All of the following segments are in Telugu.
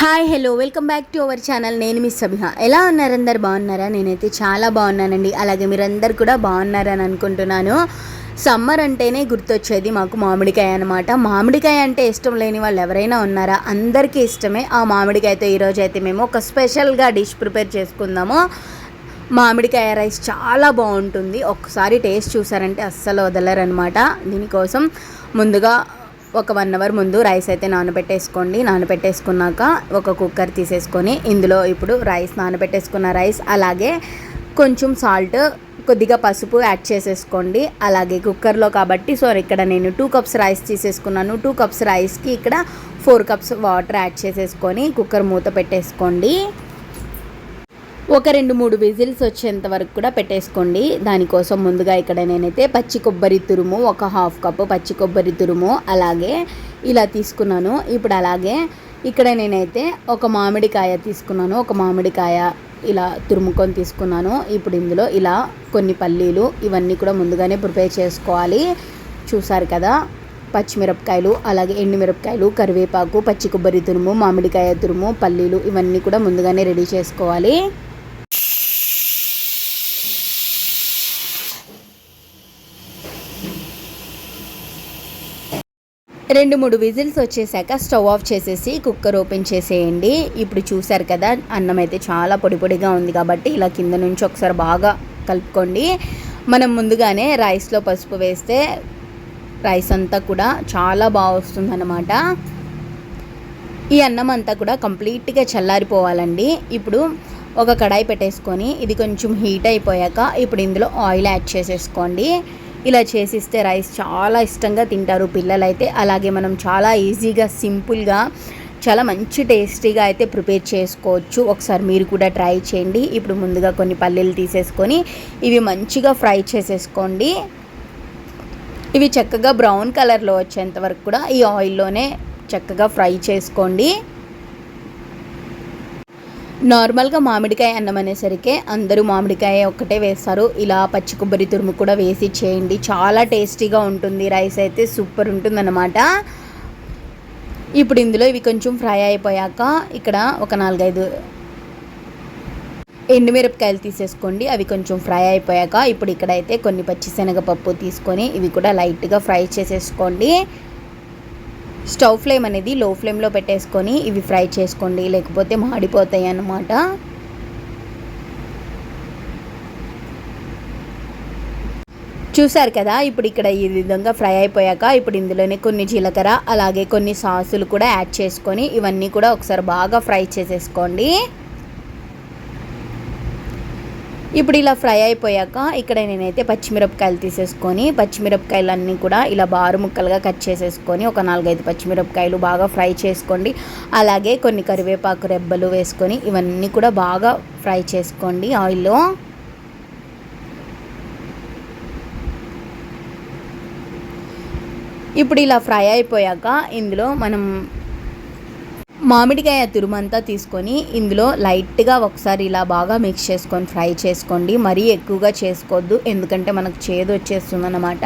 Hi hello welcome back to our channel నేను మిస్ సబిహ. ఎలా ఉన్నారు అందరు? బాగున్నారా? నేనైతే చాలా బాగున్నానండి. అలాగే మీరందరు కూడా బాగున్నారని అనుకుంటున్నాను. సమ్మర్ అంటేనే గుర్తొచ్చేది మాకు మామిడికాయ అనమాట మామిడికాయ అంటే ఇష్టం లేని వాళ్ళు ఎవరైనా ఉన్నారా? అందరికీ ఇష్టమే. ఆ మామిడికాయతో ఈరోజు అయితే మేము ఒక స్పెషల్గా డిష్ ప్రిపేర్ చేసుకుందాము. మామిడికాయ రైస్ చాలా బాగుంటుంది. ఒకసారి టేస్ట్ చూసారంటే అస్సలు వదలరనమాట దీనికోసం ముందుగా ఒక వన్ అవర్ ముందు రైస్ అయితే నానబెట్టేసుకోండి. నానబెట్టేసుకున్నాక ఒక కుక్కర్ తీసేసుకొని ఇందులో ఇప్పుడు రైస్ నానబెట్టేసుకున్న రైస్ అలాగే కొంచెం సాల్ట్ కొద్దిగా పసుపు యాడ్ చేసేసుకోండి. అలాగే కుక్కర్లో కాబట్టి సో ఇక్కడ నేను టూ కప్స్ రైస్ తీసేసుకున్నాను. టూ కప్స్ రైస్కి ఇక్కడ ఫోర్ కప్స్ వాటర్ యాడ్ చేసేసుకొని కుక్కర్ మూత పెట్టేసుకోండి. ఒక రెండు మూడు విజిల్స్ వచ్చేంత వరకు కూడా పెట్టేసుకోండి. దానికోసం ముందుగా ఇక్కడ నేనైతే పచ్చి కొబ్బరి తురుము ఒక హాఫ్ కప్పు పచ్చి కొబ్బరి తురుము అలాగే ఇలా తీసుకున్నాను. ఇప్పుడు అలాగే ఇక్కడ నేనైతే ఒక మామిడికాయ తీసుకున్నాను. ఒక మామిడికాయ ఇలా తురుముకొని తీసుకున్నాను. ఇప్పుడు ఇందులో ఇలా కొన్ని పల్లీలు ఇవన్నీ కూడా ముందుగానే ప్రిపేర్ చేసుకోవాలి. చూసారు కదా పచ్చిమిరపకాయలు అలాగే ఎండుమిరపకాయలు కరివేపాకు పచ్చి కొబ్బరి తురుము మామిడికాయ తురుము పల్లీలు ఇవన్నీ కూడా ముందుగానే రెడీ చేసుకోవాలి. రెండు మూడు విజిల్స్ వచ్చేసాక స్టవ్ ఆఫ్ చేసేసి కుక్కర్ ఓపెన్ చేసేయండి. ఇప్పుడు చూసారు కదా అన్నం అయితే చాలా పొడి పొడిగా ఉంది కాబట్టి ఇలా కింద నుంచి ఒకసారి బాగా కలుపుకోండి. మనం ముందుగానే రైస్లో పసుపు వేస్తే రైస్ అంతా కూడా చాలా బాగా వస్తుందన్నమాట. ఈ అన్నం అంతా కూడా కంప్లీట్గా చల్లారిపోవాలండి. ఇప్పుడు ఒక కడాయి పెట్టేసుకొని ఇది కొంచెం హీట్ అయిపోయాక ఇప్పుడు ఇందులో ఆయిల్ యాడ్ చేసేసుకోండి. ఇలా చేసిస్తే రైస్ చాలా ఇష్టంగా తింటారు పిల్లలైతే. అలాగే మనం చాలా ఈజీగా సింపుల్గా చాలా మంచి టేస్టీగా అయితే ప్రిపేర్ చేసుకోవచ్చు. ఒకసారి మీరు కూడా ట్రై చేయండి. ఇప్పుడు ముందుగా కొన్ని పల్లీలు తీసేసుకొని ఇవి మంచిగా ఫ్రై చేసేసుకోండి. ఇవి చక్కగా బ్రౌన్ కలర్లో వచ్చేంత వరకు కూడా ఈ ఆయిల్లోనే చక్కగా ఫ్రై చేసుకోండి. నార్మల్గా మామిడికాయ అన్నం అనేసరికి అందరూ మామిడికాయ ఒక్కటే వేస్తారు. ఇలా పచ్చి కొబ్బరి తురుము కూడా వేసి చేయండి. చాలా టేస్టీగా ఉంటుంది. రైస్ అయితే సూపర్ ఉంటుందన్నమాట. ఇప్పుడు ఇందులో ఇవి కొంచెం ఫ్రై అయిపోయాక ఇక్కడ ఒక నాలుగైదు ఎండుమిరపకాయలు తీసేసుకోండి. అవి కొంచెం ఫ్రై అయిపోయాక ఇప్పుడు ఇక్కడైతే కొన్ని పచ్చిశనగపప్పు తీసుకొని ఇవి కూడా లైట్గా ఫ్రై చేసేసుకోండి. స్టవ్ ఫ్లేమ్ అనేది లో ఫ్లేమ్లో పెట్టేసుకొని ఇవి ఫ్రై చేసుకోండి లేకపోతే మాడిపోతాయి అన్నమాట. చూసారు కదా ఇప్పుడు ఇక్కడ ఈ విధంగా ఫ్రై అయిపోయాక ఇప్పుడు ఇందులోనే కొన్ని జీలకర్ర అలాగే కొన్ని సాసులు కూడా యాడ్ చేసుకొని ఇవన్నీ కూడా ఒకసారి బాగా ఫ్రై చేసేసుకోండి. ఇప్పుడు ఇలా ఫ్రై అయిపోయాక ఇక్కడ నేనైతే పచ్చిమిరపకాయలు తీసేసుకొని పచ్చిమిరపకాయలు అన్నీ కూడా ఇలా బారు ముక్కలుగా కట్ చేసేసుకొని ఒక నాలుగైదు పచ్చిమిరపకాయలు బాగా ఫ్రై చేసుకోండి. అలాగే కొన్ని కరివేపాకు రెబ్బలు వేసుకొని ఇవన్నీ కూడా బాగా ఫ్రై చేసుకోండి. ఆయిల్లో ఇప్పుడు ఇలా ఫ్రై అయిపోయాక ఇందులో మనం మామిడికాయ తురుమంతా తీసుకొని ఇందులో లైట్గా ఒకసారి ఇలా బాగా మిక్స్ చేసుకొని ఫ్రై చేసుకోండి. మరీ ఎక్కువగా చేసుకోవద్దు ఎందుకంటే మనకు చేదు వచ్చేస్తుంది అనమాట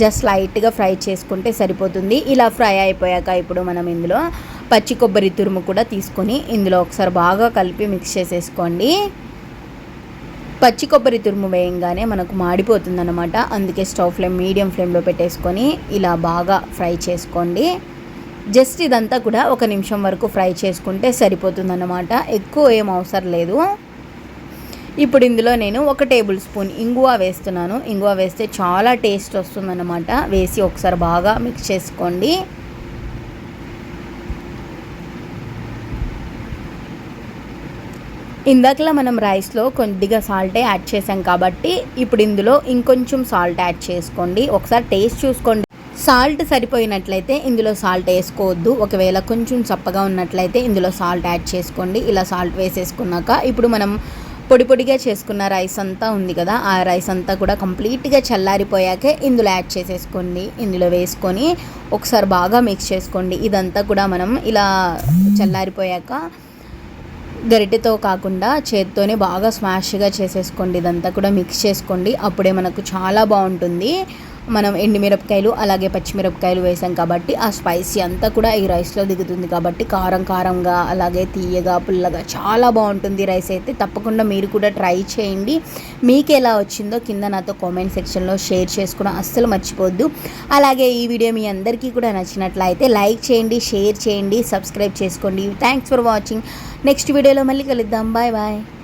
జస్ట్ లైట్గా ఫ్రై చేసుకుంటే సరిపోతుంది. ఇలా ఫ్రై అయిపోయాక ఇప్పుడు మనం ఇందులో పచ్చి కొబ్బరి తురుము కూడా తీసుకొని ఇందులో ఒకసారి బాగా కలిపి మిక్స్ చేసేసుకోండి. పచ్చి కొబ్బరి తురుము వేయంగానే మనకు మాడిపోతుందన్నమాట. అందుకే స్టవ్ ఫ్లేమ్ మీడియం ఫ్లేమ్లో పెట్టేసుకొని ఇలా బాగా ఫ్రై చేసుకోండి. జస్ట్ ఇదంతా కూడా ఒక నిమిషం వరకు ఫ్రై చేసుకుంటే సరిపోతుందన్నమాట. ఎక్కువ ఏం అవసరం లేదు. ఇప్పుడు ఇందులో నేను ఒక టేబుల్ స్పూన్ ఇంగువ వేస్తున్నాను. ఇంగువ వేస్తే చాలా టేస్ట్ వస్తుందన్నమాట. వేసి ఒకసారి బాగా మిక్స్ చేసుకోండి. ఇందాకలా మనం రైస్లో కొద్దిగా సాల్టే యాడ్ చేసాం కాబట్టి ఇప్పుడు ఇందులో ఇంకొంచెం సాల్ట్ యాడ్ చేసుకోండి. ఒకసారి టేస్ట్ చూసుకోండి. సాల్ట్ సరిపోయినట్లయితే ఇందులో సాల్ట్ వేసుకోవద్దు. ఒకవేళ కొంచెం చప్పగా ఉన్నట్లయితే ఇందులో సాల్ట్ యాడ్ చేసుకోండి. ఇలా సాల్ట్ వేసేసుకున్నాక ఇప్పుడు మనం పొడి పొడిగా చేసుకున్న రైస్ అంతా ఉంది కదా ఆ రైస్ అంతా కూడా కంప్లీట్గా చల్లారిపోయాకే ఇందులో యాడ్ చేసేసుకోండి. ఇందులో వేసుకొని ఒకసారి బాగా మిక్స్ చేసుకోండి. ఇదంతా కూడా మనం ఇలా చల్లారిపోయాక గరిటెతో కాకుండా చేత్తోనే బాగా స్మాష్గా చేసేసుకోండి. ఇదంతా కూడా మిక్స్ చేసుకోండి. అప్పుడే మనకు చాలా బాగుంటుంది. మనం ఎండుమిరపకాయలు అలాగే పచ్చిమిరపకాయలు వేసాం కాబట్టి ఆ స్పైసీ అంతా కూడా ఈ రైస్లో దిగుతుంది కాబట్టి కారం కారంగా అలాగే తీయగా పుల్లగా చాలా బాగుంటుంది రైస్ అయితే. తప్పకుండా మీరు కూడా ట్రై చేయండి. మీకు ఎలా వచ్చిందో కింద నాతో కామెంట్ సెక్షన్లో షేర్ చేసుకోవడం అస్సలు మర్చిపోవద్దు అలాగే ఈ వీడియో మీ అందరికీ కూడా నచ్చినట్లయితే లైక్ చేయండి షేర్ చేయండి సబ్స్క్రైబ్ చేసుకోండి. థ్యాంక్స్ ఫర్ వాచింగ్ నెక్స్ట్ వీడియోలో మళ్ళీ కలుద్దాం. Bye bye